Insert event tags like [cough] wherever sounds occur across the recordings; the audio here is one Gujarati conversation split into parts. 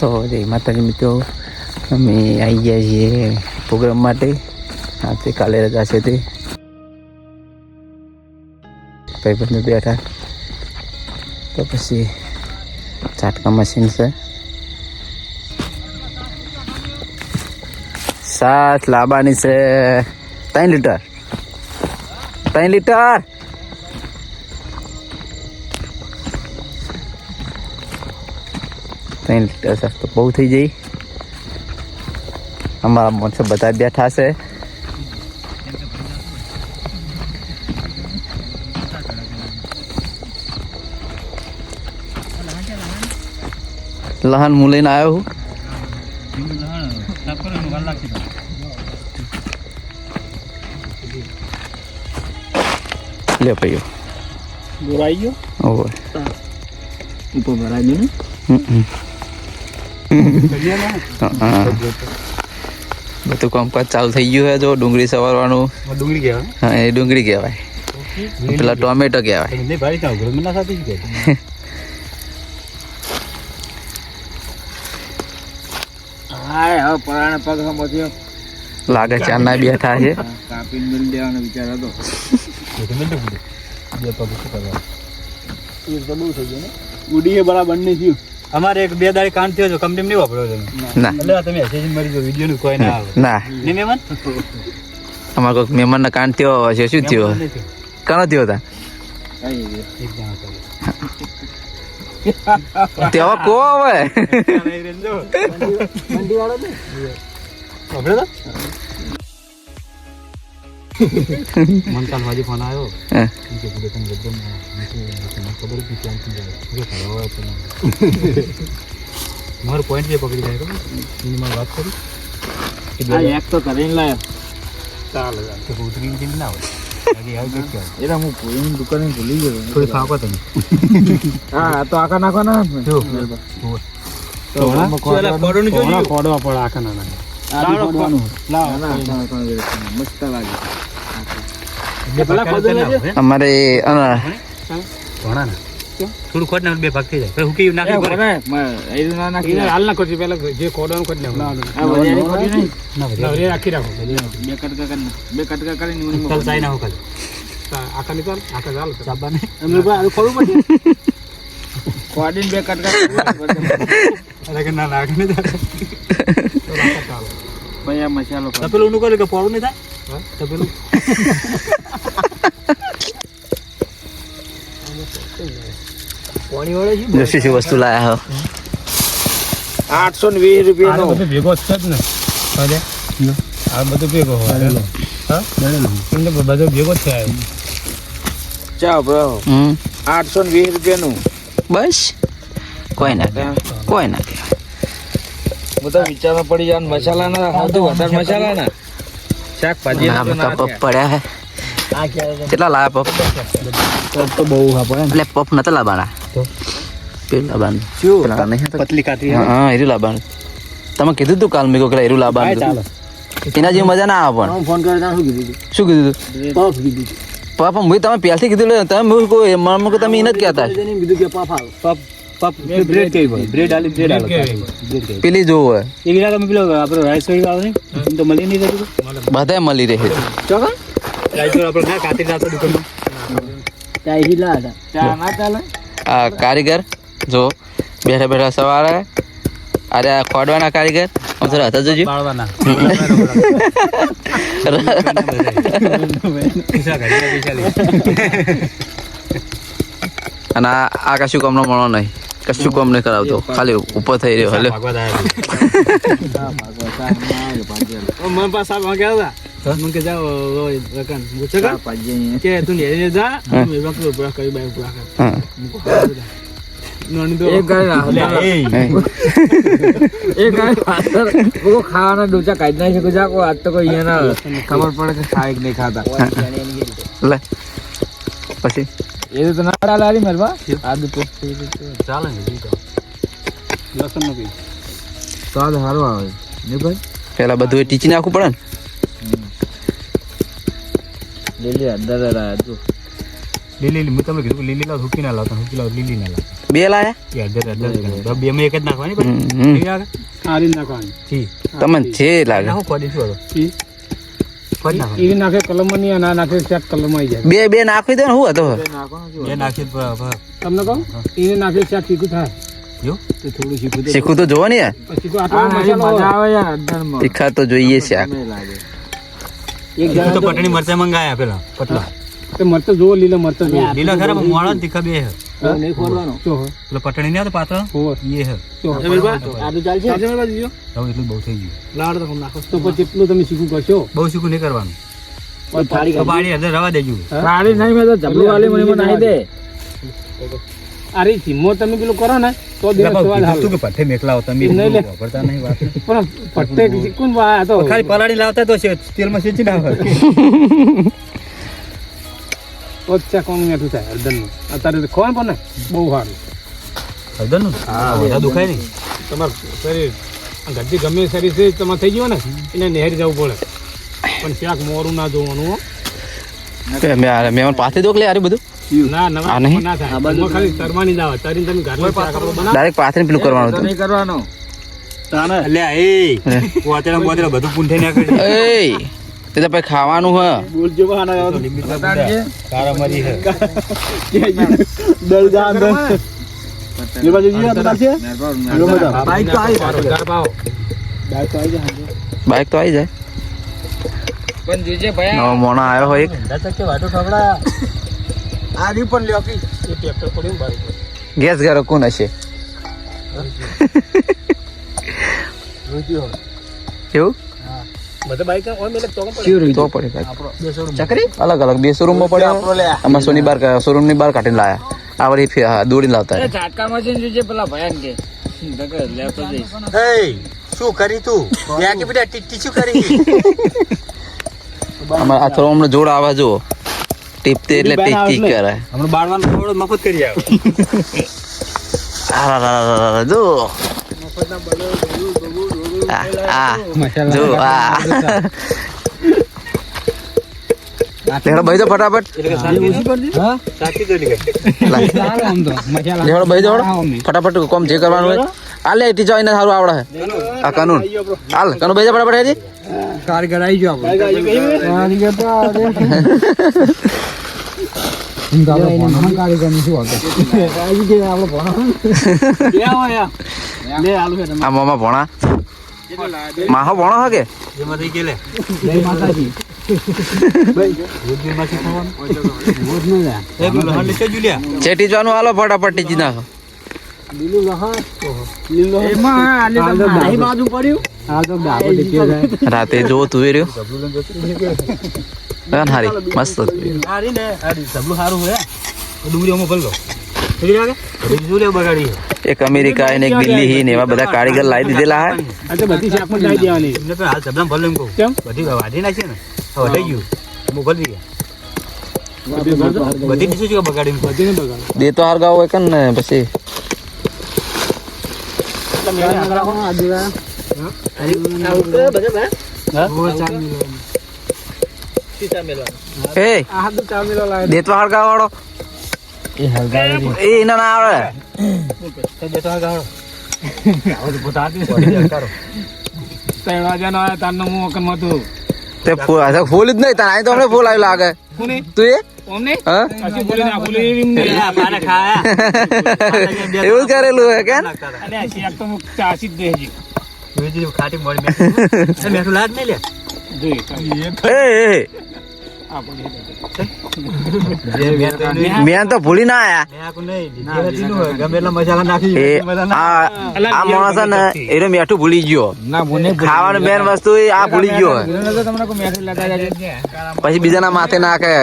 તો જય માતાજી મિત્રો. અમે આવી ગયા છીએ પ્રોગ્રામ માટે. આજે કાલે રજા છે તે. ભાઈબંધો બેઠા. તો પછી ચાટકા મશીન છે. સાત લાબાની છે. ત્રણ લીટર. ત્રણ લીટર. ત્રણ લીટર તો બહુ થઈ જઈ અમારા માણસો બધા બેઠા છે. લહાન હું લઈને આવ્યો હું. લે ભાઈઓ. ગયો? ઓવે ઉપર ભરાઈ ને? હમ હમ. બધું કામકાજ ચાલુ થઈ ગયું છે જો ડુંગળી સવારવાનું. ડુંગળી કહેવાય. હા એ ડુંગળી કહેવાય. પેલા ટોમેટો કહેવાય. લાગે બેઠા છે. કાપીને મિલ દેવાનો વિચાર હતો. બે પગ શું કરવા તો બહુ થઈ ગયું ને. ઉડીએ બરાબર નહીં થયું. અમારે એક બે દાડી કાન થયો છે કંપની નહીં વાપરો તમે ના એટલે તમે હસી મરી જો વિડિયો નું કોઈ ના આવે ના નહીં મહેમાન અમારે કોઈક મહેમાનના કાન થયો હશે શું થયો કાનો થયો હતા એક જણા કરે. તેવા કો હવે મનકાલ માજી ફોન આવ્યો. હા. કે બોલે તને એકદમ મને ખબર નથી આમ થઈ જાય. કે ફરવા તો મારો પોઈન્ટ જે પકડી જાય એની માં વાત કરી. આ એક તો કરીને લાયો. ચાલે કે ઉતરી ઉતરી ના હોય? એટલે હું પૂરીની દુકાને ભૂલી ગયો. થોડી ખાવા તમે હા આ તો આખા નાખવાના જ ને. જો. તો પડે આખા લાવો. ના, છે. મસ્ત લાગે. અમારે થોડું ખોટ ને બે ભાગ થઈ જાય. નાખી હાલ ના કરજો પેલા જે ખોડવાનું ખોટ ને રાખી રાખો. બે કટકા કરી બે કટકા કરીને ઊંધું ના ખાલી. આખા નીકળ આખા ચાલ. ચાબા ને અમે ભાઈ ખોડું પડે. ખોદીને બે કટકા કરી. [laughs] અરે કે ના નાખે ને પછી આ મસાલો. તપેલું નું કર્યું કે પોળું નહીં થાય? તપેલું? [laughs] શું વસ્તુ લાયા હો. આઠસો ને વીસ રૂપિયાનો. બધું ભેગો જ જ ને. અરે આ બધું ભેગો હોય. હા? બધો ભેગો જ છે આ. ચા બ્રો હમ. આઠસો ને વીસ રૂપિયાનું. બસ. કોઈ ના કોઈ ના હું તો વિચારમાં પડી જાય મસાલા ના સૌથી વધારે મસાલા ના શાકભાજી ના બધા પપ પડ્યા હે. કેટલા લાયા પપ? તો બહુ હા પડે એટલે પપ નતા લાવવાના. તો? પેલું લાવવાનું શું? પેલા નહીં પતલી કાતરી હા હા એરું લાવવાનું તમે કીધું તું કાલ મેં કે એરું લાવવાનું એના જેવી મજા ના આવે પણ. ફોન કર્યો શું કીધું શું કીધું તું? પફ કીધું પપ હું તમે પહેલથી કીધું તમે હું કોઈ મને કે તમે એને જ કહેતા. કીધું કે પફ આવે. પપ પપ બ્રેડ કેવી બ્રેડ આલી બ્રેડ આલો. પેલી જોવું હોય. એ વિલા તમે પેલો આપણો રાઈસ વાળી આવે ને તો મળી નહીં જતું બધાય મળી રહે ચોકન? રાઈસ આપણે ના કાતરી લાવતો દુકાનમાં. ચા હિલા ચા ના ચાલે આ કારીગર જો બેઠા બેઠા સવારે. અરે આ ખોડવાના કારીગર હું જરા હતા જોજો અને આ આ કશું કામનો મળો નહીં. કશું કામ નહીં કરાવતો. ખાલી ઉપર થઈ રહ્યો. હલે. આ કે જાઓ રકન ચા ભાજી અહીંયા. કે તું ને જા મેં બાકરો પૂરા કરી બાય પૂરા કર નોની તો એક ગાય એ. એક ગાય લોકો ખાવાના ડોચા કાઢી નાખી શકો જા કોઈ આજ તો કોઈ અહીંયા ના ખબર પડે કે ખાય કે નહીં ખાતા લે પછી એ તો ના ડાલે હારી મેલવા આદુ તો ચાલે ને જીતો લસણ નો પી સ્વાદ સારો આવે ને ભાઈ પેલા બધું ટીચી નાખવું પડે ને લીલી અંદર તમને કીધું લીલી લાવ હુકી ના લાવતા હુકી લાવ લીલી ના લાવતા. બે લાયા? અડધર અડધર બે માં એક જ નાખવાની પછી. રીત નાખવાની. છી. તમને જે. લાગે. નાખો ખોદી શું હતો? ઈ- ખોદ નાખો. નહીં અને આ નાખે સેટ કલમમાં આવી જાય. બે બે નાખી દે ને હું હતો. બે નાખી જ તમને કહું? એને નાખે સેટ શીખું થાય. જો. તો થોડું શીખું તો શીખવું તો જોવો ને યાર. પછી તો જોઈએ છે આ. એક જણા તો- પટણી મરચાં મંગાયા પેલા પટલા. તે મરતો જો લીલા મરતો જોવો લીલા ખરા મોળા ને તીખા બે હે? જો પેલો પટણી જો હો. હવે એટલું બહુ થઈ ગયું. તો પછી એટલું તમે શીખું કરશો બહુ શીખું નહીં કરવાનું. પાડી અંદર રવા દેજો. હા? નહીં મેં તો જબલું વાળી મને મને દે. રીત ધીમો તમે પેલું કરો ને તો દિવસ કહું હાલો. તું કે પઠ્ઠે મેકલા હો તમે નહીં વાપરતા નહીં વાત [laughs] પણ પટ્ટે કોણ આ તો ખાલી પલાળી લાવતા તો છે તેલમાં સેચી ના હોય. [laughs] તો કોણ મેઠું થાય હળદરનું. અત્યારે ખોવાનું પણ ને બહુ સારું. હળદરનું? વધારે દુખાય નહીં. તમારું શરીર આ ગમે શરીર છે તમારે થઈ ગયો ને એને નહેરી જવું પડે. પણ શાક મોરું ના જોવાનું હો. મેં આ- દોખ લે આરે બધું. ડાયરેક્ટ પાથરીને પેલું કરવાનું તો હતું. નહીં કરવાનો અલ્યા એ પોતેડા બોતેડા બધું પૂંઠે નાખી દે. એ તે પછી ખાવાનું. બાઈક તો આવી જાય. પણ મોણો આવ્યો હોય એક. આની પણ લ્યો કી. એ ટ્રેક્ટર પડ્યું ને ગેસ ઘરો કોણ હશે? એવું? બધા બાઈક ઓમ એટલે તો પણ પડે. તો પડે કાંઈક. ચકરી? અલગ અલગ. બે શોરૂમમાં પડ્યા? આમાં સોની બાર શોરૂમની બાર કાઢીને લાયા. આ વળી લાવતા ઝાટકામાં છે પેલા ભયાન કે શું કરી તું? કે બેટા ટીટી શું કરી? [laughs] અમારે આ થોડો હમણાં જોડ આવા જો ટીપતે એટલે ટીક કરે. હમણાં બાળવાનો થોડો મફત કરી આવે. આ રા રા રા રા રા, જો આ, આ. જો આ લેવડો ભાઈ દો ફટાફટ. તો. ફટાફટ કોમ જે કરવાનું હોય. આ લે ટીચર એને સારું આવડે. છે આ કાનૂન. હાલ કાનૂન ભાઈ પડે ફટાફટ હેજી. કારીગર આવી ગયો કારીગર [laughs] ની શું ભણો. બે હોય આ. બે આલુ છે તમે. આ મોમાં ભોણા. માહો ભોણો હો કે? એમાં થઈ ગયેલે. જય માતાજી. માંથી ખાવાનું? રોજ ન જાય. એ પેલું લહણ લીધે જુલિયા ચેટી જવાનું હાલો ફટાફટ ટીચી નાખો. લીલું લહણ. લીલું એમાં આલી હાલ તો તો ડાબો. બાજુ પડ્યું? હાલ તો ડાબો ટીક્યો જાય. રાતે જો તું રહ્યો લગન હારી. મસ્ત. ને સબલું સારું હોય એક અમેરિકા એક દિલ્હી હી ને એવા બધા કારીગર લાવી દીધેલા હે આ તો બધી શાકમાં જાય દેવાની. એટલે તો ભરલો એમ કહું. કેમ? બધી વાઢી નાખી ને. વટાઈ ગયું. ભરી ગયા બધી ડીશું બગાડી. દે તો હરગાવ હોય કે ને પછી. એ. આ હાથ તો ચા મેલો લાવે. દે તો હરગાવ વાળો એ એના ના આવડે તો દેતો હા ગાળો. વળી જાય ત્રણ વાગ્યાનો તારનો. તે ફૂલ આ તો ફૂલ જ નહીં તને અહીં તો હમણાં ફૂલ આવ્યું લાગે. તું એ? [laughs] એવી કરેલું હે. બીજી ખાટી મળી મેઠું લાજ નહીં લે. મેં તો ભૂલી ના આયા. નું એટલા માણસ ને એને મેઠું ભૂલી ગયો. ખાવાનું મેન વસ્તુ આ ભૂલી ગયો. પછી બીજાના માથે નાખે.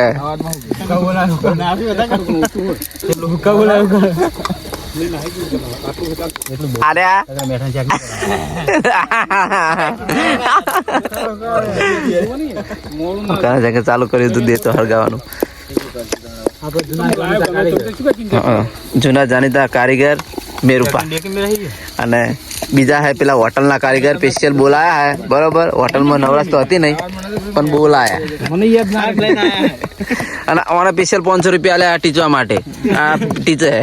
અરે આ કાને જગ્યા ચાલુ કર્યું હળગાવાનું. જૂના જાણીતા કારીગર મેરુપા. અને બીજા હે પેલા હોટલના કારીગર સ્પેશિયલ બોલાયા હે બરોબર હોટલમાં નવરાશ તો હતી નહીં પણ બોલાયા. અને અમારા સ્પેશિયલ પાંચસો રૂપિયા આલ્યા ટીચવા માટે આ ટીચર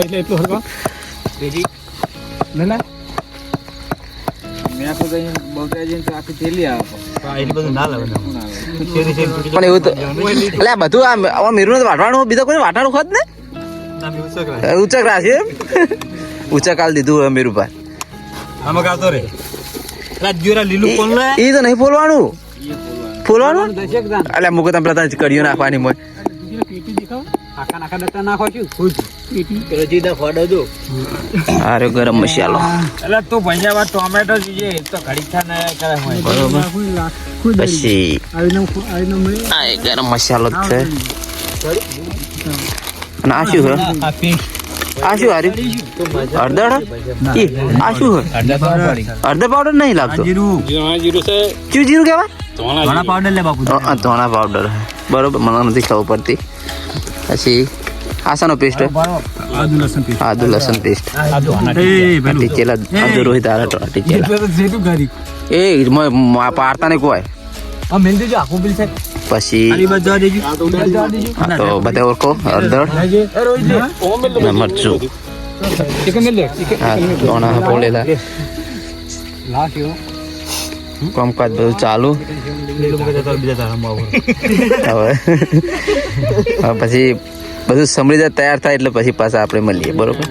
એટલે એટલું હરવા પેટી ના ના. ઉચક રાશે ઉચક હાલ [laughs] દીધું ઉપર આમાં ગાતો રે. રાત લીલું કોણ લે એ તો નહીં દશેક દાન. એટલે મુકો તમે પેલા કડીઓ નાખવાની મોય. આખા નાખા ડટ્ટા નાખો છું. પેટી પેલો જીદા જો. અરે ગરમ મસાલો. એટલે તું ભૈયા વાત ટોમેટો જોઈએ તો ઘડી થા ના કરે હોય. બરોબર. પછી આ ગરમ મસાલો છે. અને આ શું છે? આ શું હારી હળદર આ શું હે હળદર પાવડર નહીં લાગતો? જીરું જીરું છે ચીવ જીરું કહેવાય? ધોણા પાવડર લે બાપુ. ધોણા પાવડર બરોબર મને નથી ખબર પડતી. પછી આસાનો પેસ્ટ આદુ લસણ પેસ્ટ આદુ લસણ પેસ્ટ ટીચેલા આદુ રોહિત આરા ટીચેલા એ મ- મ- પાડતા ને કોઈ પછી તો બધા ઓળખો હળદર મરચું ધોણા પોલેલા કામકાજ બધું ચાલુ હવે પછી બધું સમળી તૈયાર થાય એટલે પછી પાછા આપણે મળીએ બરોબર?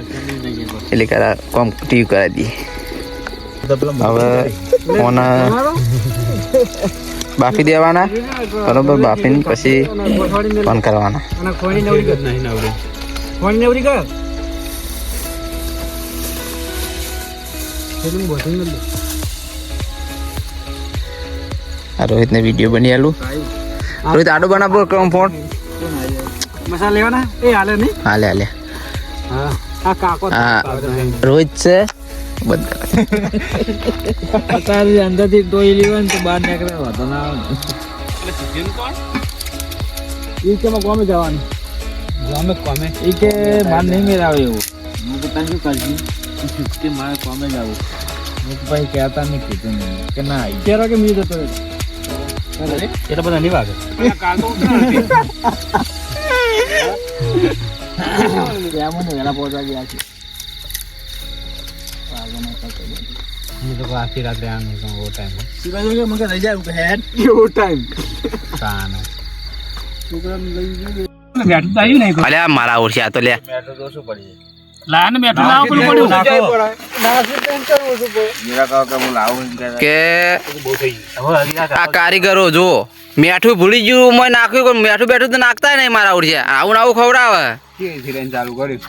એટલે કરા કોમ ટીવી કરાવી દઈએ. હવે ઓના બાફી દેવાના બરોબર? બાફીને પછી ફોન કરવાના. રોહિતને વીડિયો બની આલું. રોહિત આડો બનાવો ફોન? મસાલા લેવાના? એ હાલે નહીં? હાલે હાલે. હા આ કાકો હા રોહિત છે. બધા અંદરથી ડોઈ લેવા ને તો બહાર નીકળે વાતો ના આવે. એ કે કોમે જવાનું. ગામે કોમે? એ કે બહાર નહીં મેળાવે એવું. હું તો તને શું કરજી કે મારે કોમે જવું હું તો ભાઈ કહેતા નહીં કીધું નહીં. કે ના કે મી જતો. એટલે બધા નહીં વાગે. કાલ તો મને વહેલા પહોંચવા ગયા છે હું તો આખી રાત્રે આમ ઓ ટાઈમ એવો ટાઈમ તાનો બેઠું તો આવ્યું નહીં અલે મારા ઓળખી આ તો લે. મેટ્રો તો શું પડી લાયા બેઠું લાવ પેલું પડ્યું મીરા કહો કે હું લાવું કે બહુ થઈ ગયું આ કારીગરો જો મેઠું ભૂલી ગયું મેં નાખ્યું પણ મેઠું બેઠું તો નાખતા નહીં મારા ઓળખી આવું ને આવું ખવડાવે. ચાલુ કર્યું?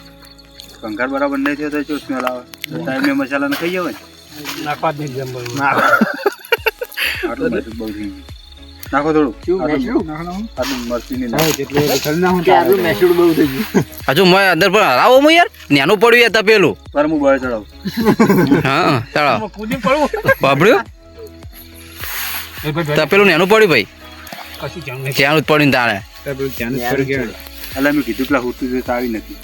કંકાર બરાબર નહીં થયો તો સ્મેલ આવે. ટાઈમે મસાલા ને ખાઈ જવાય? નાખવા જ નહીં જમવાનું. આટલું બધું બહુ થઈ ગયું. નાખો થોડું. આટલું આટલું નહીં નાખો. કે આટલું મેસૂડ બહુ થઈ ગયું. હજુ મેં અંદર પણ હરાવો હું યાર. નેનું પડ્યું યાર તપેલું. પર હું બળ ચડાવ. હા ચડાવ. બાબડ્યું તપેલું નેનું પડ્યું ભાઈ. કશું ક્યાંનું જ પડ્યું તાણે. એટલે મેં કીધું પેલા હુતું જોઈએ આવી નથી.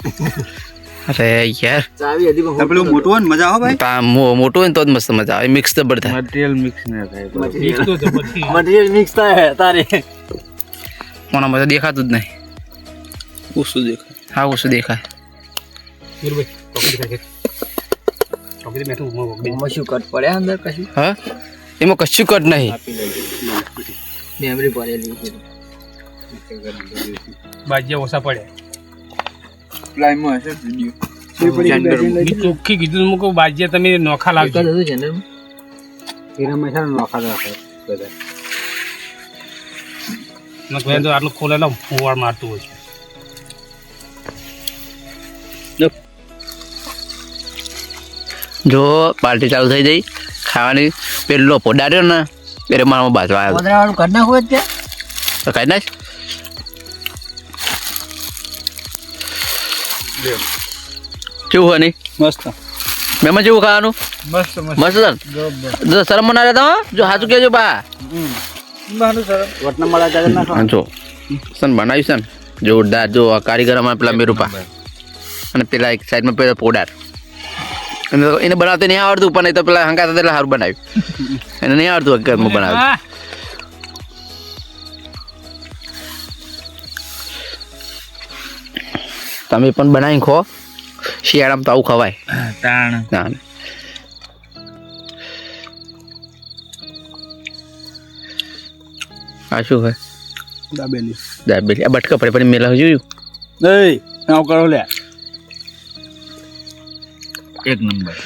અરે યાર. ચાવી હજી પણ પેલું મોટું હોય ને મજા આવે ભાઈ? મોટું હોય ને તો જ મસ્ત મજા આવે. મિક્સ જબર થાય મટીરિયલ મિક્સ ન થાય એક તો જબરથી મટીરિયલ મિક્સ થાય તારે. કોના મજા દેખાતું જ નહીં. ઓછું દેખાય. હા ઓછું દેખાય. એમાં કશું? કટ નહીં. મેમરી પડેલી છે. બાજ્યા ઓછા પડે. પ્લાઇમમાં હશે વિડિયો ચોખ્ખી કીધું કહું બાજ્યા તમે નોખા લાગતા હતું નોખા બધા. તો આટલું ખોલેલો ફુવાડ મારતું હોય જો પાર્ટી ચાલુ થઈ જઈ ખાવાની પેલો પોડાર્યો ને એટલે મારામાં બાજવા આવ્યો કોદરા વાળું કરી નાખવું જ તો ખાઈ નાખ. કેવું હોય નહીં? મસ્ત. મેમાં જેવું ખાવાનું? મસ્ત મસ્ત. સર જો શરમ મના તમે જો સાચું કહેજો બા. જો. સન બનાવ્યું છે જોરદાર. જો આ કારીગર અમારે પેલા મેરુપા. અને પેલા એક સાઈડમાં પેલા પોડાર. એને બનાવતા નહીં આવડતું પણ એ તો પેલા હંકાતા એટલે સારું બનાવ્યું. [laughs] એને નહીં આવડતું હકીકતમાં બનાવ્યું તમે પણ બનાવી ખો. શિયાળામાં તો આવું ખવાય. તાણ. ના આ શું હોય દાબેલી. દાબેલી. આ બટકા પડે પણ મેલા જોયું? નહીં આવું કરો લે. એક નંબર